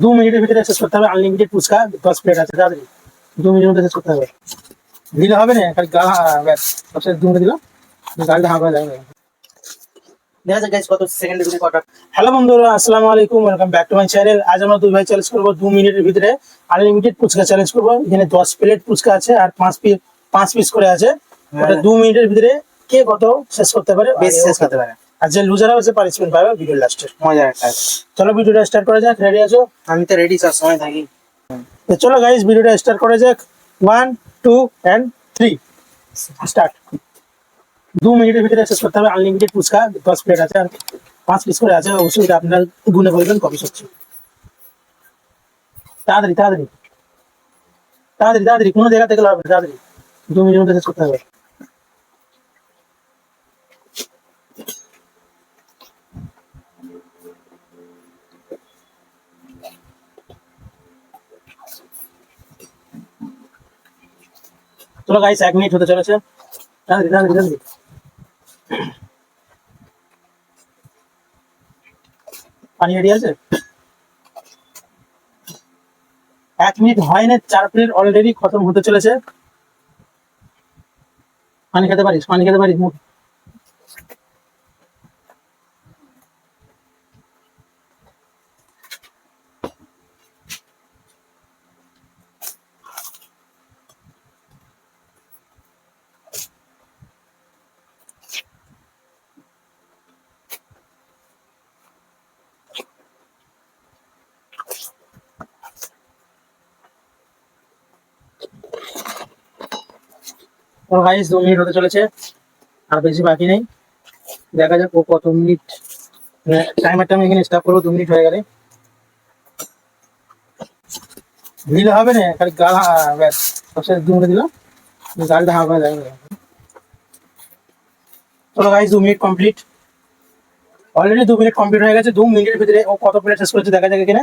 দু মিনিটের ভিতরে শেষ করতে হবে আনলিমিটেড ফুচকা দশ প্লেট আছে তাড়াতাড়ি দু মিনিটের মধ্যে শেষ করতে হবে। দিলে হবে না খালি গা ব্যাস দু মিনিট দিলাম। গাড়িটা হাঁকা যাবে। দেখা যাক গাইস কত সেকেন্ডের ভিতরে কটা। হ্যালো বন্ধুরা আসসালামু আলাইকুম welcome back to my channel আজ আমরা দুই ভাই চ্যালেঞ্জ করব দু মিনিটের ভিতরে। আনলিমিটেড ফুচকা চ্যালেঞ্জ করব। এখানে দশ প্লেট ফুচকা আছে আর পাঁচ পিস পাঁচ পিস করে আছে। ওটা দু মিনিটের ভিতরে কে কত শেষ করতে পারে? বেশি শেষ করতে পারে। আর যে লুজার হবে পানিশমেন্ট পাবে ভিডিও লাস্টে মজার একটা। চলো ভিডিওটা স্টার্ট করা যাক রেডি আছো? আমি তো রেডি সব সময় থাকি। তো চলো গাইস ভিডিওটা স্টার্ট করা যাক। One two and three start দু মিনিটের ভিতরে শেষ করতে হবে। আনলিমিটেড ফুচকা দশ প্লেট আছে আর পাঁচ পিস করে আছে। অবশ্যই এটা আপনার গুনে বলবেন কপি হচ্ছে তাড়াতাড়ি তাড়াতাড়ি। তাড়াতাড়ি তাড়াতাড়ি। কোনো জায়গা থেকে হবে তাড়াতাড়ি। দু মিনিটের মধ্যে শেষ করতে হবে। চলো গাইস এক মিনিট হতে চলেছে। পানি রেডি আছে? এক মিনিট হয় না চার প্লেট অলরেডি খতম হতে চলেছে। পানি খেতে পারিস, পানি খেতে পারিস গাইস দু মিনিট হতে চলেছে, আর বেশি বাকি নেই। দেখা যাক ও কত মিনিট টাইমারটা আমি এখানে স্টপ করব, দু মিনিট হয়ে গেলে। দিলে হবে না, খালি গাল ব্যাস দু মিনিট দিলাম। গালটা হাঁকা যাবে। চলো গাইস দু মিনিট কমপ্লিট অলরেডি দু মিনিট কমপ্লিট হয়ে গেছে, দু মিনিটের ভিতরে ও কত প্লেট শেষ করেছে দেখা যাক এখানে।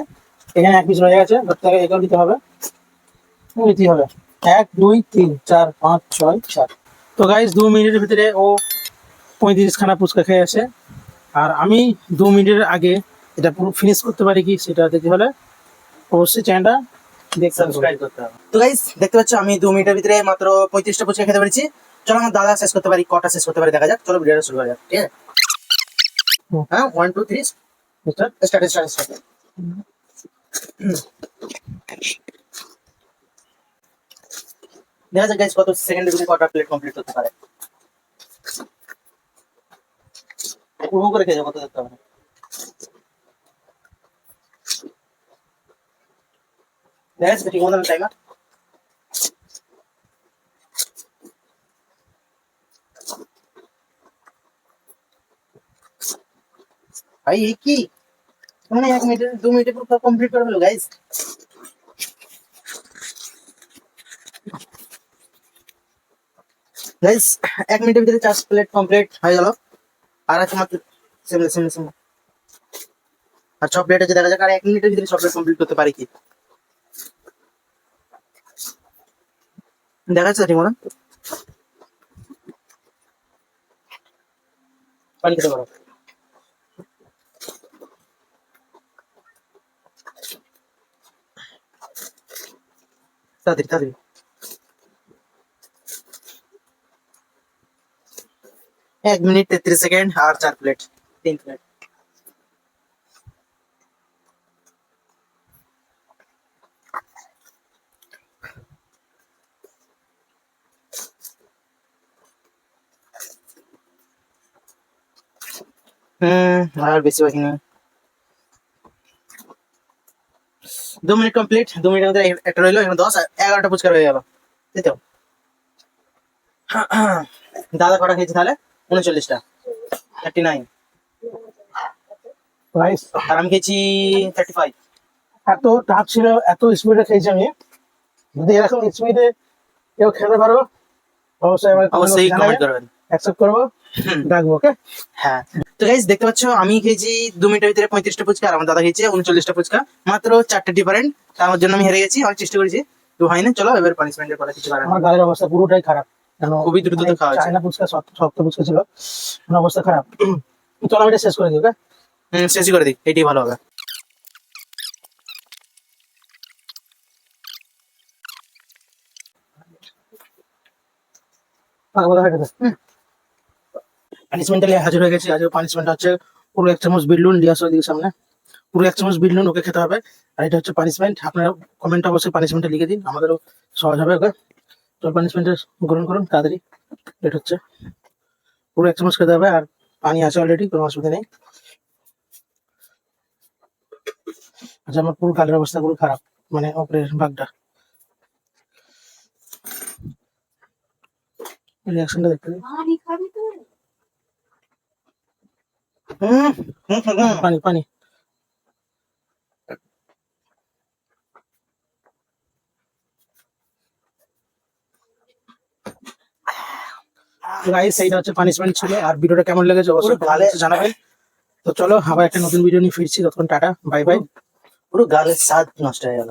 এখানে এক পিস রয়ে গেছে এটাও দিতে হবে। দিতে হবে। এক দুই তিন চার পাঁচ ছয় সাত। তো গাইজ দু মিনিটের ভিতরে ও পঁয়ত্রিশ খানা ফুচকা খেয়ে আসে। আর আমি দু মিনিটের আগে এটা পুরো ফিনিশ করতে পারি কি সেটা দেখতে হলে অবশ্যই চ্যানেলটা তো গাইস দেখতে পাচ্ছ আমি দু মিনিটের ভিতরে মাত্র পঁয়ত্রিশটা ফুচকা খেতে পেরেছি। চলো আমার দাদা শেষ করতে পারি কটা শেষ করতে পারি দেখা যাক। চলো ভিডিওটা শুরু করা যাক ঠিক আছে? হ্যাঁ one two three start start start দেখা যাক গাইস কত সেকেন্ডের ভিতরে কটা প্লেট কমপ্লিট করতে পারে উপভোগ করে খেয়ে যাও কত দেখতে হবে দেখা যাচ্ছে ঠিক মতো টাইমার ভাই এই কি মানে এক মিনিটে দু মিনিটে পুরো কমপ্লিট করে ফেলো গাইস গাইস এক মিনিটের ভিতরে চার প্লেট কমপ্লিট হয়ে গেল। আর আছে মাত্র সামনে সামনে সামনে আর ছ প্লেট দেখা যাক, আর এক মিনিটের ভিতরে সব প্লেট কমপ্লিট করতে পারি কি। দেখা যাচ্ছে ঠিক মনে পানি খেতে পারো। তাড়াতাড়ি তাড়াতাড়ি। এক মিনিট তেত্রিশ সেকেন্ড আর চার প্লেট তিন প্লেট হুম আর বেশি বাকি নেই দু মিনিট কমপ্লিট দু মিনিটের মধ্যে একটা রইল এখানে দশ আর এগারোটা ফুচকা রয়ে গেল তাই তো দাদা কটা খেয়েছে তাহলে উনচল্লিশটা। থার্টি নাইন আর আমি খেয়েছি থার্টি ফাইভ এত টাফ ছিল এত স্পিডে খেয়েছি আমি। যদি এরকম স্পিডে কেউ খেতে পারো অবশ্যই অবশ্যই কমেন্ট করবেন। অ্যাকসেপ্ট করব ডাকবো ওকে হ্যাঁ। তো গাইজ দেখতে পাচ্ছ আমি খেয়েছি দু মিনিটের ভিতরে পঁয়ত্রিশটা ফুচকা আর আমার দাদা খেয়েছে উনচল্লিশটা ফুচকা। মাত্র চারটে ডিফারেন্ট তার জন্য আমি হেরে গেছি অনেক চেষ্টা করেছি। তো হয়নি চলো এবার পানিশমেন্টের কথা কিছু করার আমার গালের অবস্থা পুরোটাই খারাপ। খুবই দ্রুত খাওয়া হয়েছে ফুচকা শক্ত ফুচকা ছিল। অবস্থা খারাপ। চলো আমি এটা শেষ করে দিই ওকে? হ্যাঁ, শেষই করে দিই। এটাই ভালো হবে। হাজির হয়ে পানিশমেন্ট হচ্ছে পুরো সামনে। পুরো ওকে খেতে হবে। আর এটা হচ্ছে পানিশমেন্ট আপনারা কমেন্ট অবশ্যই পানিশমেন্ট লিখে দিন। আমাদেরও সহজ হবে ওকে? তো পানিশমেন্টে গ্রহণ করুন তাড়াতাড়ি। এটা হচ্ছে। পুরো এক চামচ খেতে হবে আর পানি আছে অলরেডি কোনো অসুবিধা নেই। আচ্ছা আমার পুরো গালের অবস্থা পুরো খারাপ মানে অপারেশন ভাগটা। রিয়াকশনটা দেখতে। পানি পানি। গাইস এইটা হচ্ছে পানিশমেন্ট ছিল আর ভিডিওটা কেমন লেগেছে অবশ্যই জানাবেন। তো চলো আবার একটা নতুন ভিডিও নিয়ে ফিরছি ততক্ষণ টাটা বাই বাই পুরো গালের স্বাদ নষ্ট হয়ে গেল।